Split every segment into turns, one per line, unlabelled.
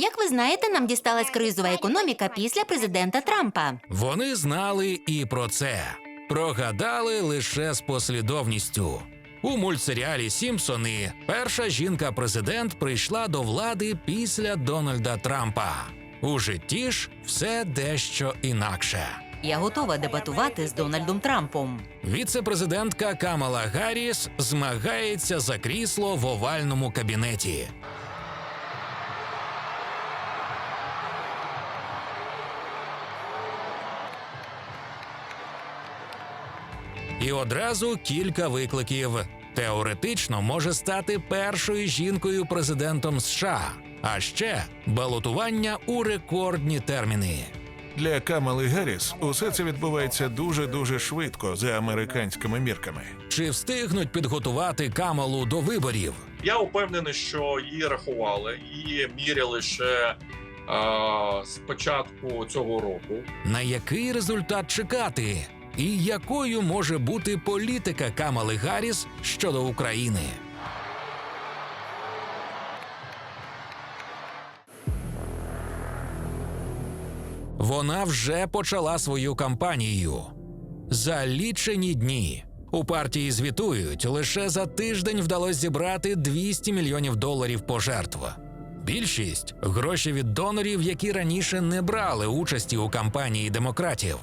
Як ви знаєте, нам дісталась кризова економіка після президента Трампа.
Вони знали і про це. Прогадали лише з послідовністю. У мультсеріалі Сімпсони перша жінка-президент прийшла до влади після Дональда Трампа. У житті ж все дещо інакше.
Я готова дебатувати з Дональдом Трампом.
Віце-президентка Камала Гарріс змагається за крісло в овальному кабінеті. І одразу кілька викликів. Теоретично може стати першою жінкою президентом США, а ще балотування у рекордні терміни.
Для Камали Гарріс усе це відбувається дуже дуже швидко за американськими мірками.
Чи встигнуть підготувати Камалу до виборів?
Я упевнений, що її рахували, її міряли ще а, з початку цього року.
На який результат чекати? І якою може бути політика Камали Гарріс щодо України? Вона вже почала свою кампанію. За лічені дні у партії звітують, лише за тиждень вдалося зібрати 200 мільйонів доларів пожертв. Більшість гроші від донорів, які раніше не брали участі у кампанії демократів.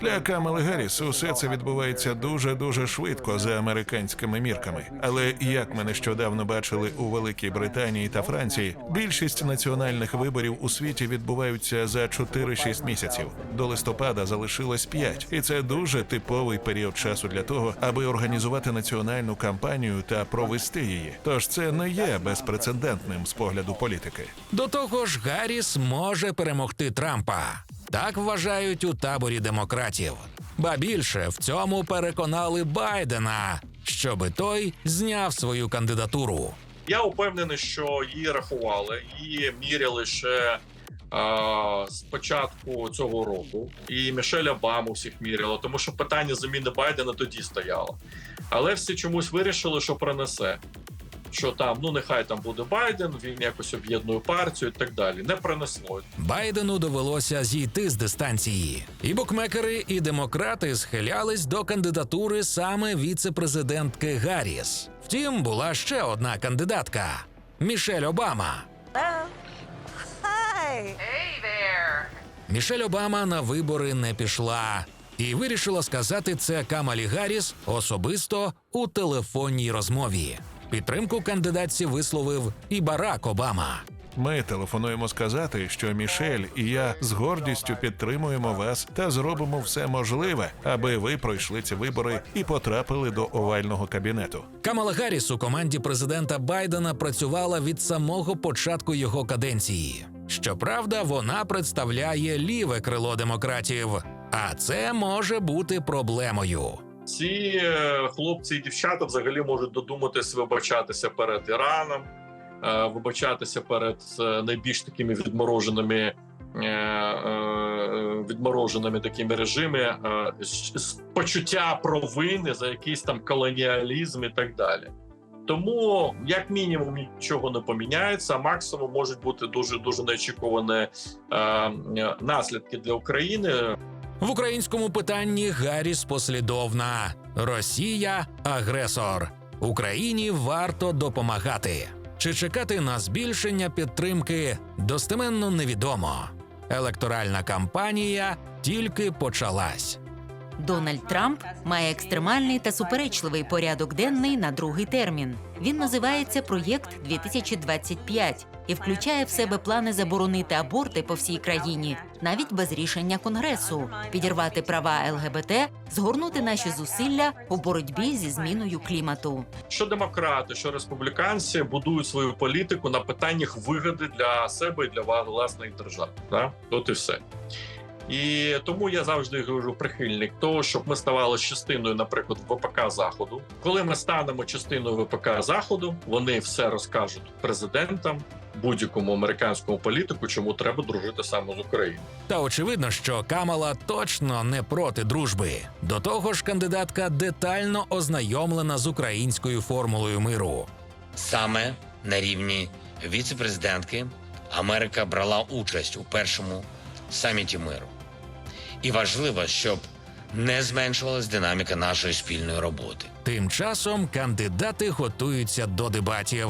Для Камали Гарріс усе це відбувається дуже дуже швидко за американськими мірками. Але як ми нещодавно бачили у Великій Британії та Франції, більшість національних виборів у світі відбуваються за 4-6 місяців. До листопада залишилось 5. і це дуже типовий період часу для того, аби організувати національну кампанію та провести її. Тож це не є безпрецедентним з погляду політики.
До того ж, Гарріс може перемогти Трампа. Так вважають у таборі демократів. Ба більше в цьому переконали Байдена, щоби той зняв свою кандидатуру.
Я упевнений, що її рахували, її міряли ще з початку цього року. І Мішель Обаму всіх міряла, тому що питання заміни Байдена тоді стояло. Але всі чомусь вирішили, що пронесе. Що там, ну нехай там буде Байден, він якось об'єднує партію і так далі. Не пронесло.
Байдену довелося зійти з дистанції. І букмекери, і демократи схилялись до кандидатури саме віце-президентки Гарріс. Втім, була ще одна кандидатка Мішель Обама. Мішель Обама на вибори не пішла і вирішила сказати це Камалі Гарріс особисто у телефонній розмові. Підтримку кандидатці висловив і Барак Обама.
Ми телефонуємо сказати, що Мішель і я з гордістю підтримуємо вас та зробимо все можливе, аби ви пройшли ці вибори і потрапили до овального кабінету.
Камала Гарріс у команді президента Байдена працювала від самого початку його каденції. Щоправда, вона представляє ліве крило демократів, а це може бути проблемою.
Ці е, хлопці і дівчата взагалі можуть додуматись вибачатися перед Іраном, е, вибачатися перед е, найбільш такими відмороженими. Відмороженими такими режими почуття провини за якийсь там колоніалізм і так далі. Тому, як мінімум, нічого не поміняється, а максимум можуть бути дуже дуже неочікувані наслідки для України.
В українському питанні Гарріс послідовна: Росія агресор. Україні варто допомагати. Чи чекати на збільшення підтримки достеменно невідомо. Електоральна кампанія тільки почалась.
Дональд Трамп має екстремальний та суперечливий порядок денний на другий термін. Він називається Проєкт 2025 і включає в себе плани заборонити аборти по всій країні, навіть без рішення конгресу, підірвати права ЛГБТ, згорнути наші зусилля у боротьбі зі зміною клімату.
що демократи, що республіканці будують свою політику на питаннях вигоди для себе і для власних держав. Да? От і все. І тому я завжди говорю прихильник того, щоб ми ставали частиною, наприклад, ВПК Заходу. Коли ми станемо частиною ВПК Заходу, вони все розкажуть президентам, будь-якому американському політику, чому треба дружити саме з Україною.
Та очевидно, що Камала точно не проти дружби. До того ж, кандидатка детально ознайомлена з українською формулою миру.
саме на рівні віце-президентки Америка брала участь у першому саміті миру. І важливо, щоб не зменшувалась динаміка нашої спільної роботи.
Тим часом кандидати готуються до дебатів.